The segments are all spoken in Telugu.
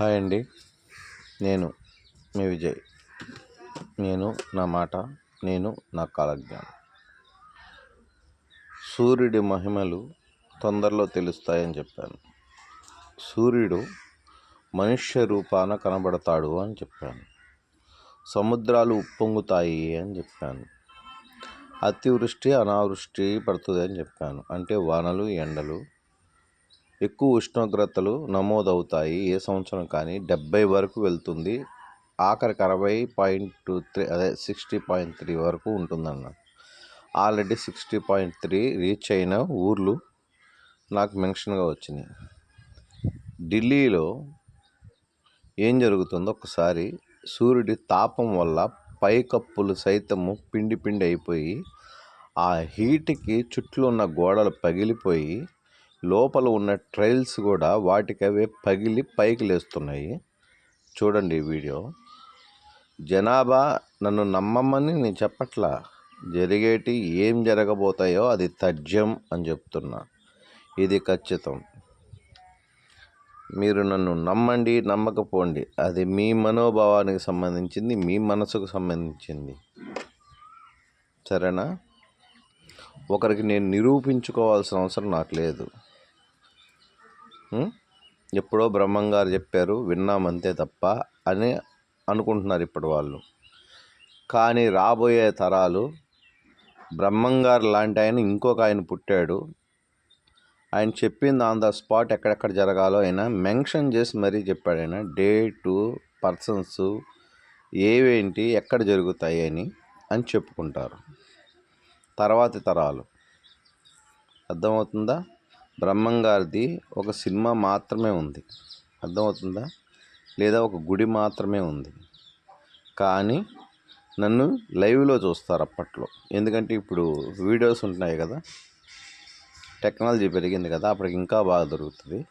హాయ్ అండి. నేను మీ విజయ్. నేను నా మాట నేను నా కాలజ్ఞానం. సూర్యుడి మహిమలు తొందరలో తెలుస్తాయని చెప్పాను. సూర్యుడు మనుష్య రూపాన కనబడతాడు అని చెప్పాను. సముద్రాలు ఉప్పొంగుతాయి అని చెప్పాను. అతివృష్టి అనావృష్టి పడుతుంది అని చెప్పాను. అంటే వానలు ఎండలు ఎక్కువ ఉష్ణోగ్రతలు నమోదవుతాయి ఏ సంవత్సరం కానీ. డెబ్బై వరకు వెళ్తుంది. ఆఖరికి అరవై పాయింట్ త్రీ అదే సిక్స్టీ పాయింట్ త్రీ వరకు ఉంటుందన్న. Already sixty point three reach అయిన ఊర్లు నాకు మెన్షన్గా వచ్చినాయి. ఢిల్లీలో ఏం జరుగుతుందో ఒకసారి సూర్యుడి తాపం వల్ల పైకప్పులు సైతము పిండి పిండి అయిపోయి ఆ హీట్కి చుట్టూ ఉన్న గోడలు పగిలిపోయి లోపల ఉన్న ట్రైల్స్ కూడా వాటికి అవే పగిలి పైకి లేస్తున్నాయి చూడండి ఈ వీడియో. జనాభా నన్ను నమ్మమని నేను చెప్పట్లా. జరిగేటి ఏం జరగబోతాయో అది తథ్యం అని చెప్తున్నా. ఇది ఖచ్చితం. మీరు నన్ను నమ్మండి నమ్మకపోండి. అది మీ మనోభావానికి సంబంధించింది మీ మనసుకు సంబంధించింది. సరేనా? ఒకరికి నేను నిరూపించుకోవాల్సిన అవసరం నాకు లేదు. ఎప్పుడో బ్రహ్మంగారు చెప్పారు విన్నామంతే తప్ప అని అనుకుంటున్నారు ఇప్పుడు వాళ్ళు. కానీ రాబోయే తరాలు బ్రహ్మంగారు లాంటి ఆయన ఇంకొక ఆయన పుట్టాడు. ఆయన చెప్పింది ఆన్ ద స్పాట్ ఎక్కడెక్కడ జరగాలో ఆయన మెన్షన్ చేసి మరీ చెప్పాడు ఆయన డేటు పర్సన్స్ ఏవేంటి ఎక్కడ జరుగుతాయి అని అని చెప్పుకుంటారు. తర్వాతి తరాలు. అర్థమవుతుందా? బ్రహ్మంగారిది ఒక సినిమా మాత్రమే ఉంది. అర్థమవుతుందా? లేదా ఒక గుడి మాత్రమే ఉంది. కానీ నన్ను లైవ్లో చూస్తారు అప్పట్లో. ఎందుకంటే ఇప్పుడు వీడియోస్ ఉంటున్నాయి కదా. టెక్నాలజీ పెరిగింది కదా అప్పటికి ఇంకా బాగా దొరుకుతుంది.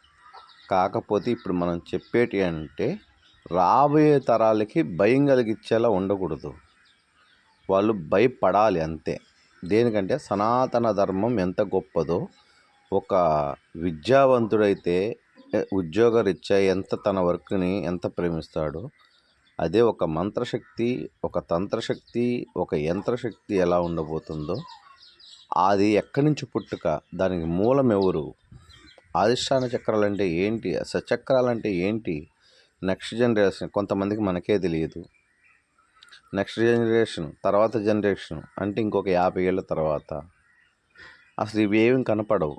కాకపోతే ఇప్పుడు మనం చెప్పేటి అంటే రాబోయే తరాలకి భయం కలిగించేలా ఉండకూడదు. వాళ్ళు భయపడాలి అంతే. దేనికంటే సనాతన ధర్మం ఎంత గొప్పదో ఒక విద్యావంతుడైతే ఉద్యోగరీత్యా ఎంత తన వర్క్ని ఎంత ప్రేమిస్తాడో అదే ఒక మంత్రశక్తి ఒక తంత్రశక్తి ఒక యంత్రశక్తి ఎలా ఉండబోతుందో అది ఎక్కడి నుంచి పుట్టుక దానికి మూలం ఎవరు ఆదిష్టాన చక్రాలు అంటే ఏంటి సచక్రాలు అంటే ఏంటి నెక్స్ట్ జనరేషన్ కొంతమందికి మనకే తెలియదు. నెక్స్ట్ జనరేషన్ తర్వాత జనరేషన్ అంటే ఇంకొక యాభై ఏళ్ళ తర్వాత. అసలు ఇవి ఏమి కనపడవు.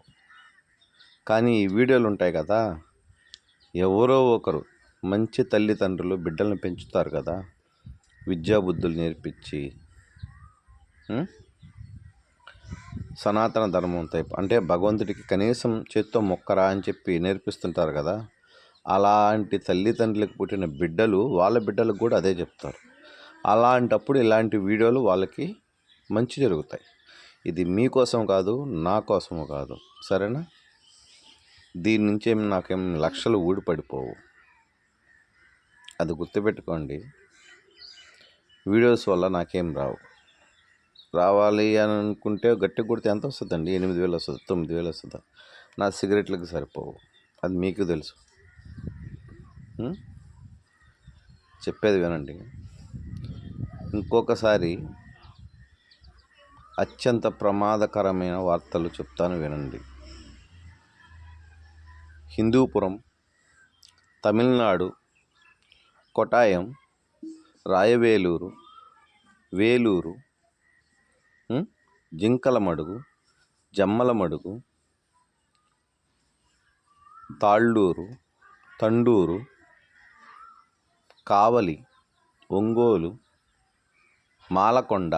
కానీ ఈ వీడియోలు ఉంటాయి కదా. ఎవరో ఒకరు మంచి తల్లిదండ్రులు బిడ్డలను పెంచుతారు కదా. విద్యాబుద్ధులు నేర్పించి సనాతన ధర్మం టైప్. అంటే భగవంతుడికి కనీసం చేత్తో మొక్కరా అని చెప్పి నేర్పిస్తుంటారు కదా. అలాంటి తల్లిదండ్రులకు పుట్టిన బిడ్డలు వాళ్ళ బిడ్డలకు కూడా అదే చెప్తారు. అలాంటప్పుడు ఇలాంటి వీడియోలు వాళ్ళకి మంచి జరుగుతాయి. ఇది మీకోసం కాదు నా కోసము కాదు. సరేనా? దీని నుంచి ఏం నాకేం లక్షలు ఊడిపడిపోవు. అది గుర్తుపెట్టుకోండి. వీడియోస్ వల్ల నాకేం రావు. రావాలి అని అనుకుంటే గట్టి కొడితే ఎంత వస్తుందండి? ఎనిమిది వేలు వస్తుంది తొమ్మిది వేలు వస్తుందా? నా సిగరెట్లకు సరిపోవు. అది మీకు తెలుసు. చెప్పేది వినండి. ఇంకొకసారి అత్యంత ప్రమాదకరమైన వార్తలు చెప్తాను వినండి. హిందూపురం తమిళనాడు కొటాయం రాయవేలూరు వేలూరు జింకలమడుగు జమ్మలమడుగు తాళ్ళూరు తండూరు కావలి ఒంగోలు మాలకొండ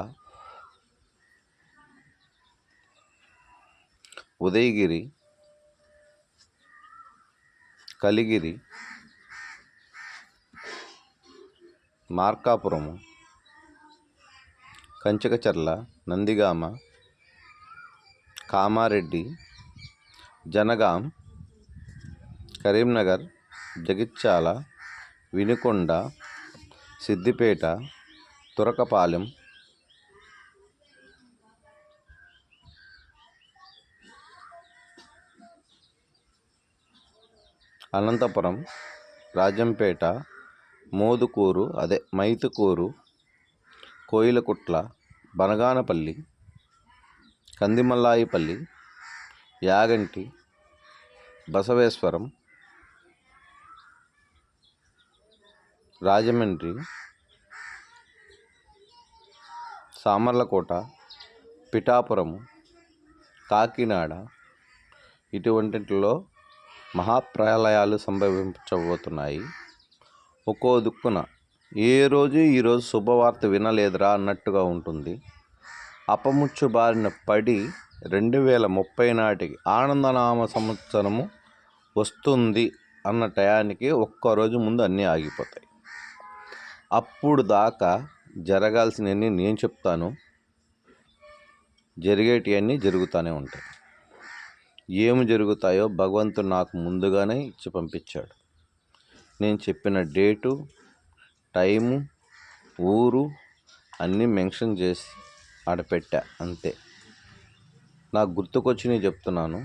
ఉదయగిరి కలిగిరి మార్కాపురము కంచకచర్ల నందిగామ కామారెడ్డి జనగాం కరీంనగర్ జగిత్యాల వినుకొండ సిద్దిపేట తురకపాలెం అనంతపురం రాజంపేట మోదుకూరు అదే మైతుకూరు కోయిలకుట్ల బనగానపల్లి కందిమల్లాయిపల్లి యాగంటి బసవేశ్వరం రాజమండ్రి సామర్లకోట పిఠాపురం కాకినాడ ఇటువంటిలో మహాప్రలయాలు సంభవించబోతున్నాయి. ఒక్కో దుక్కున ఏ రోజు ఈరోజు శుభవార్త వినలేదురా అన్నట్టుగా ఉంటుంది. అపముచ్చు బారిన పడి రెండు వేల ముప్పై నాటికి ఆనందనామ సంవత్సరము వస్తుంది అన్న టయానికి ఒక్కరోజు ముందు అన్నీ ఆగిపోతాయి. అప్పుడు దాకా జరగాల్సినవన్నీ నేను చెప్తాను. జరిగేటివన్నీ జరుగుతూనే ఉంటాయి. ఏమి జరుగుతాయో భగవంతుడు నాకు ముందుగానే ఇచ్చి పంపించాడు. నేను చెప్పిన డేటు టైము ఊరు అన్నీ మెన్షన్ చేసి ఆడపెట్టా అంతే. నాకు గుర్తుకొచ్చినవి చెప్తున్నాను.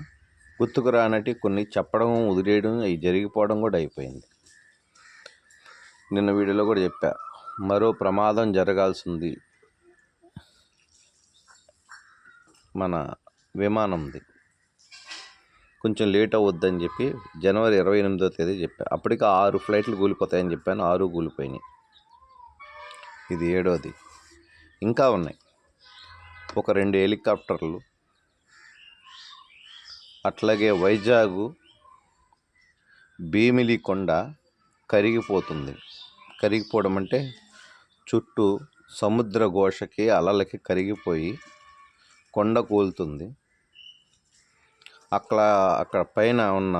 గుర్తుకు రానటి కొన్ని చెప్పడం వదిలేయడం అవి జరిగిపోవడం కూడా అయిపోయింది. నిన్న వీడియోలో కూడా చెప్పా మరో ప్రమాదం జరగాల్సింది మన విమానంది. కొంచెం లేట్ అవ్వద్దని చెప్పి జనవరి ఇరవై ఎనిమిదో తేదీ చెప్పా. అప్పటికి ఆరు ఫ్లైట్లు కూలిపోతాయని చెప్పాను ఆరు కూలిపోయినాయి. ఇది ఏడోది. ఇంకా ఉన్నాయి. ఒక రెండు హెలికాప్టర్లు అట్లాగే వైజాగ్ భీమిలి కొండ కరిగిపోతుంది. కరిగిపోవడం అంటే చుట్టూ సముద్ర ఘోషకి అలలకి కరిగిపోయి కొండ కూలుతుంది. అక్కడ అక్కడ పైన ఉన్న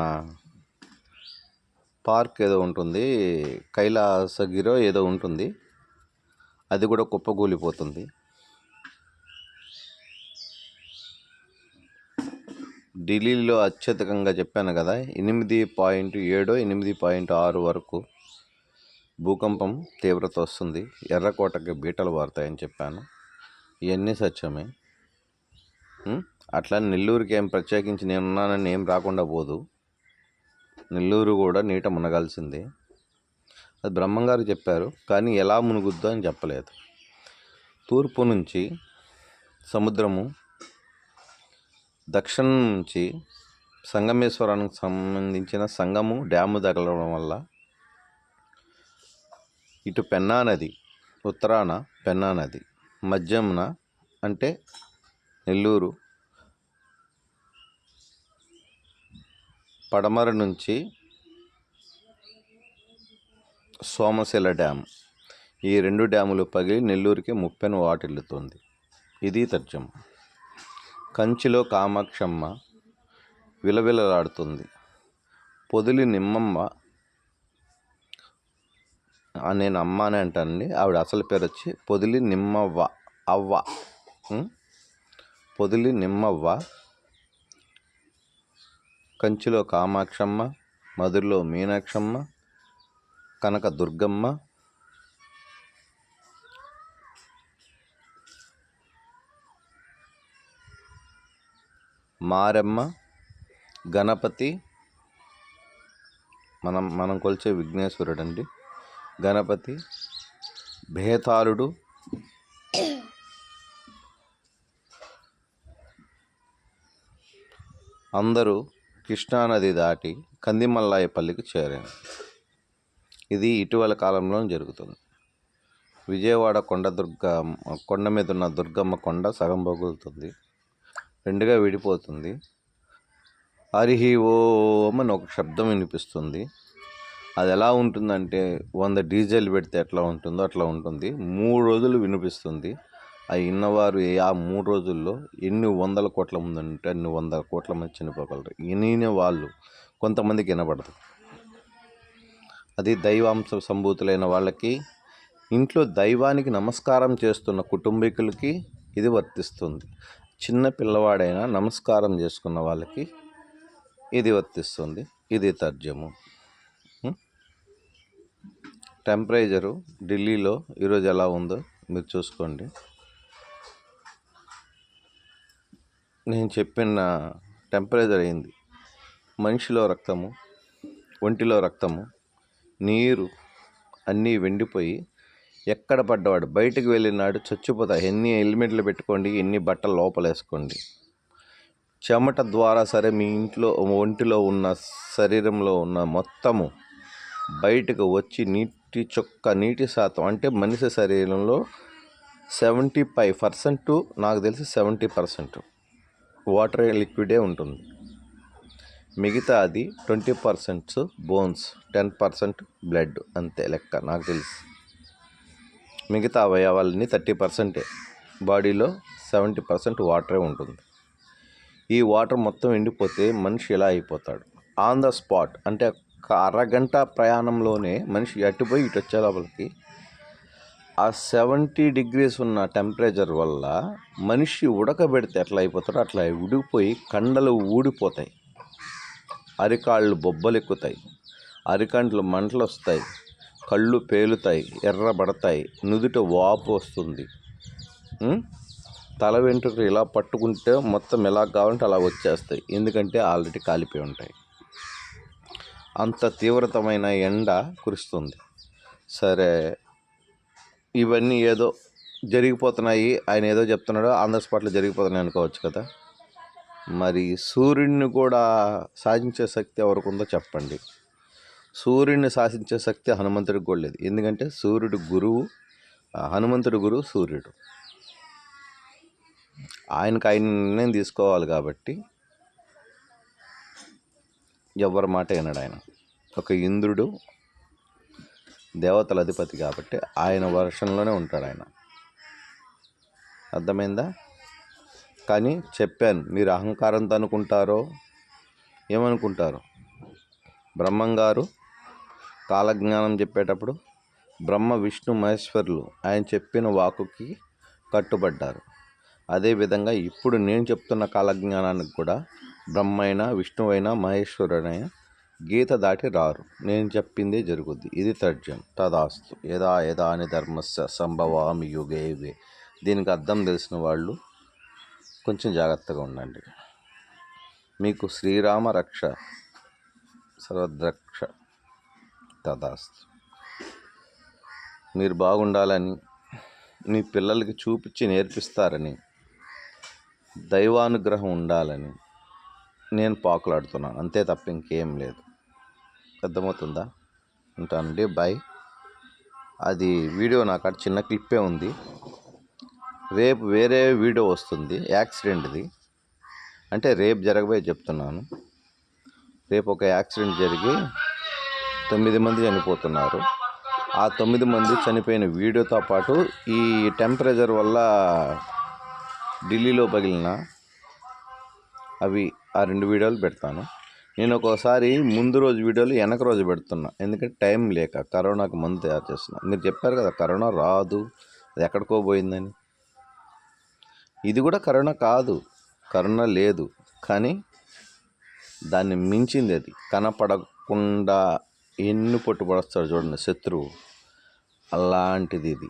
పార్క్ ఏదో ఉంటుంది. కైలాసగిరో ఏదో ఉంటుంది. అది కూడా కుప్పకూలిపోతుంది. ఢిల్లీలో అత్యధికంగా చెప్పాను కదా ఎనిమిది పాయింట్ ఏడు ఎనిమిది పాయింట్ ఆరు వరకు భూకంపం తీవ్రత వస్తుంది. ఎర్రకోటకి బీటలు వారుతాయని చెప్పాను. ఇవన్నీ సత్యమే. అట్లా నెల్లూరుకి ఏం ప్రత్యేకించి నేనున్నానని ఏం రాకుండా పోదు. నెల్లూరు కూడా నీట మునగాల్సిందే. అది బ్రహ్మంగారు చెప్పారు కానీ ఎలా మునుగుద్దో అని చెప్పలేదు. తూర్పు నుంచి సముద్రము దక్షిణం నుంచి సంగమేశ్వరానికి సంబంధించిన సంగము డ్యాము తగలడం వల్ల ఇటు పెన్నా నది ఉత్తరాన పెన్నా నది మధ్యమున అంటే నెల్లూరు పడమర నుంచి సోమశిల డ్యామ్ ఈ రెండు డ్యాములు పగిలి నెల్లూరుకి ముప్పెను వాటిల్లుతుంది ఇది తర్జం. కంచిలో కామాక్షమ్మ విలవిలలాడుతుంది. పొదిలి నిమ్మమ్మ నేను అమ్మ అని అంటానండి. ఆవిడ అసలు పేరు వచ్చి పొదిలి నిమ్మవ్వ అవ్వ. పొదిలి నిమ్మవ్వ. కంచిలో కామాక్షమ్మ మధురలో మీనాక్షమ్మ కనక దుర్గమ్మ మారమ్మ గణపతి మనం మనం కొలిచే విఘ్నేశ్వరుడు అండి గణపతి భేతాళుడు అందరూ కృష్ణానది దాటి కందిమల్లాయపల్లికి చేరాను. ఇది ఇటీవల కాలంలో జరుగుతుంది. విజయవాడ కొండ దుర్గ కొండ మీద ఉన్న దుర్గమ్మ కొండ సగం పగులుతుంది. రెండుగా విడిపోతుంది. హరిహి ఓం అని ఒక శబ్దం వినిపిస్తుంది. అది ఎలా ఉంటుందంటే వంద డీజిల్ పెడితే ఎట్లా ఉంటుందో అట్లా ఉంటుంది. మూడు రోజులు వినిపిస్తుంది. ఆ ఇన్నవారు ఆ మూడు రోజుల్లో ఎన్ని వందల కోట్ల మంది ఉంటే అన్ని వందల కోట్ల మంది చనిపోగలరు. వినిన వాళ్ళు కొంతమందికి వినబడదు అది దైవాంశ సంభూతులైన వాళ్ళకి ఇంట్లో దైవానికి నమస్కారం చేస్తున్న కుటుంబీకులకి ఇది వర్తిస్తుంది. చిన్న పిల్లవాడైనా నమస్కారం చేసుకున్న వాళ్ళకి ఇది వర్తిస్తుంది. ఇది తర్జము. టెంపరేచరు ఢిల్లీలో ఈరోజు ఎలా ఉందో మీరు చూసుకోండి. నేను చెప్పిన టెంపరేచర్ అయింది. మనిషిలో రక్తము ఒంటిలో రక్తము నీరు అన్నీ వెండిపోయి ఎక్కడ పడ్డవాడు? బయటకు వెళ్ళినాడు చచ్చిపోతాయి ఎన్ని హెల్మెట్లు పెట్టుకోండి ఎన్ని బట్టలు లోపలేసుకోండి. చెమట ద్వారా సరే మీ ఇంట్లో ఒంటిలో ఉన్న శరీరంలో ఉన్న మొత్తము బయటకు వచ్చి నీటి చొక్క నీటి శాతం అంటే మనిషి శరీరంలో సెవెంటీ ఫైవ్ పర్సెంట్ నాకు తెలిసి సెవెంటీ పర్సెంట్. వాటర్ లిక్విడే ఉంటుంది. మిగతా అది twenty percent bones ten percent blood అంతే లెక్క నాకు తెలుసు. మిగతా అవయవాలన్నీ థర్టీ పర్సెంటే. బాడీలో సెవెంటీ పర్సెంట్ వాటరే ఉంటుంది. ఈ వాటర్ మొత్తం ఎండిపోతే మనిషి ఇలా అయిపోతాడు? ఆన్ ద స్పాట్ అంటే ఒక అరగంట ప్రయాణంలోనే మనిషి అటుపోయి ఇటు వచ్చే లోపలికి ఆ సెవెంటీ డిగ్రీస్ ఉన్న టెంపరేచర్ వల్ల మనిషి ఉడకబెడితే ఎట్లా అయిపోతాడో అట్లా ఉడికిపోయి కండలు ఊడిపోతాయి. అరికాళ్ళు బొబ్బలెక్కుతాయి. అరికంట్లు మంటలు వస్తాయి కళ్ళు పేలుతాయి. ఎర్రబడతాయి నుదుట వాపు వస్తుంది. తల వెంట్రుకలు ఇలా పట్టుకుంటే మొత్తం ఎలా కావాలంటే అలా వచ్చేస్తాయి. ఎందుకంటే ఆల్రెడీ కాలిపోయి ఉంటాయి. అంత తీవ్రతమైన ఎండ కురుస్తుంది. సరే ఇవన్నీ ఏదో జరిగిపోతున్నాయి. ఆయన ఏదో చెప్తున్నాడు ఆన్ ద స్పాట్లో జరిగిపోతున్నాయి అనుకోవచ్చు కదా. మరి సూర్యుడిని కూడా సాధించే శక్తి ఎవరికి ఉందో చెప్పండి. సూర్యుడిని శాసించే శక్తి హనుమంతుడికి కూడా లేదు. ఎందుకంటే సూర్యుడు గురువు హనుమంతుడి గురువు సూర్యుడు. ఆయనకు ఆయన నిర్ణయం తీసుకోవాలి కాబట్టి ఎవరి మాట వినడు ఆయన. ఒక ఇంద్రుడు దేవతల అధిపతి కాబట్టి ఆయన వర్షంలోనే ఉంటాడు ఆయన. అర్థమైందా? కానీ చెప్పాను మీరు అహంకారంతో అనుకుంటారో ఏమనుకుంటారు? బ్రహ్మంగారు కాలజ్ఞానం చెప్పేటప్పుడు బ్రహ్మ విష్ణు మహేశ్వరులు ఆయన చెప్పిన వాకుకి కట్టుబడ్డారు. అదేవిధంగా ఇప్పుడు నేను చెప్తున్న కాలజ్ఞానానికి కూడా బ్రహ్మ అయినా విష్ణువు అయినా మహేశ్వరుడైనా గీత దాటి రారు. నేను చెప్పిందే జరుగుద్ది. ఇది తర్జం. తదాస్తు. యదా యదా అని ధర్మస్య సంభవామి యుగే యుగే దీనికి అర్థం తెలిసిన వాళ్ళు కొంచెం జాగ్రత్తగా ఉండండి. మీకు శ్రీరామ రక్ష సర్వద్రక్ష తదాస్తు. మీరు బాగుండాలని మీ పిల్లలకి చూపించి నేర్పిస్తారని దైవానుగ్రహం ఉండాలని నేను పాకులాడుతున్నాను. అంతే తప్ప ఇంకేం లేదు. అర్థమవుతుందా? ఉంటానండి. బాయ్. అది వీడియో నాకు అక్కడ చిన్న క్లిప్పే ఉంది. రేపు వేరే వీడియో వస్తుంది. యాక్సిడెంట్ది. అంటే రేపు జరగబోయే చెప్తున్నాను. రేపు ఒక యాక్సిడెంట్ జరిగి తొమ్మిది మంది చనిపోతున్నారు. ఆ తొమ్మిది మంది చనిపోయిన వీడియోతో పాటు ఈ టెంపరేచర్ వల్ల ఢిల్లీలో పగిలిన అవి ఆ రెండు వీడియోలు పెడతాను. నేను ఒక్కోసారి ముందు రోజు వీడియోలు వెనక రోజు పెడుతున్నా. ఎందుకంటే టైం లేక కరోనాకు మందు తయారు చేస్తున్నా. మీరు చెప్పారు కదా కరోనా రాదు. అది ఎక్కడికో పోయిందని. ఇది కూడా కరోనా కాదు. కరోనా లేదు. కానీ దాన్ని మించింది అది. కనపడకుండా ఎన్ని పొట్టు చూడండి శత్రువు. అలాంటిది ఇది.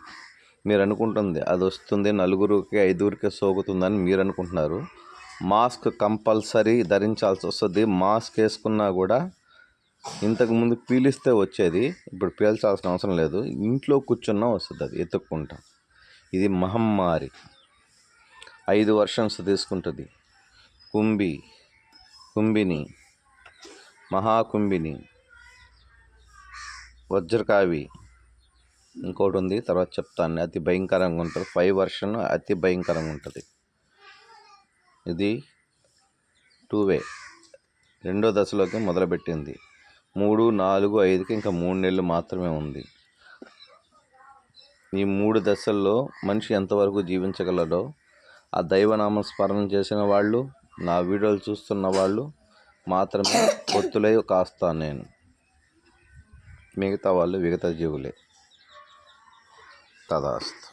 మీరు అనుకుంటుంది అది వస్తుంది నలుగురికి ఐదుగురికి సోకుతుందని మీరు అనుకుంటున్నారు. మాస్క్ కంపల్సరీ ధరించాల్సి వస్తుంది. మాస్క్ వేసుకున్నా కూడా ఇంతకుముందు పీలిస్తే వచ్చేది ఇప్పుడు పీల్చాల్సిన అవసరం లేదు. ఇంట్లో కూర్చున్నా వస్తుంది అది ఎత్తుక్కుంటాం. ఇది మహమ్మారి. ఐదు వర్షన్స్ తీసుకుంటుంది. కుంభి కుంభిని మహాకుంభిని వజ్రకావి ఇంకోటి ఉంది తర్వాత చెప్తాను. అతి భయంకరంగా ఉంటుంది. ఫైవ్ వర్షన్ అతి భయంకరంగా ఉంటుంది. ఇది టూ వే రెండో దశలోకి మొదలుపెట్టింది. మూడు నాలుగు ఐదుకి ఇంకా మూడు నెలలు మాత్రమే ఉంది. ఈ మూడు దశల్లో మనిషి ఎంతవరకు జీవించగలడో ఆ దైవనామ స్మరణ చేసిన వాళ్ళు నా వీడియోలు చూస్తున్న వాళ్ళు మాత్రమే పొత్తులై కాస్తాను నేను. మిగతా వాళ్ళు విగత జీవులే. తదాస్తు.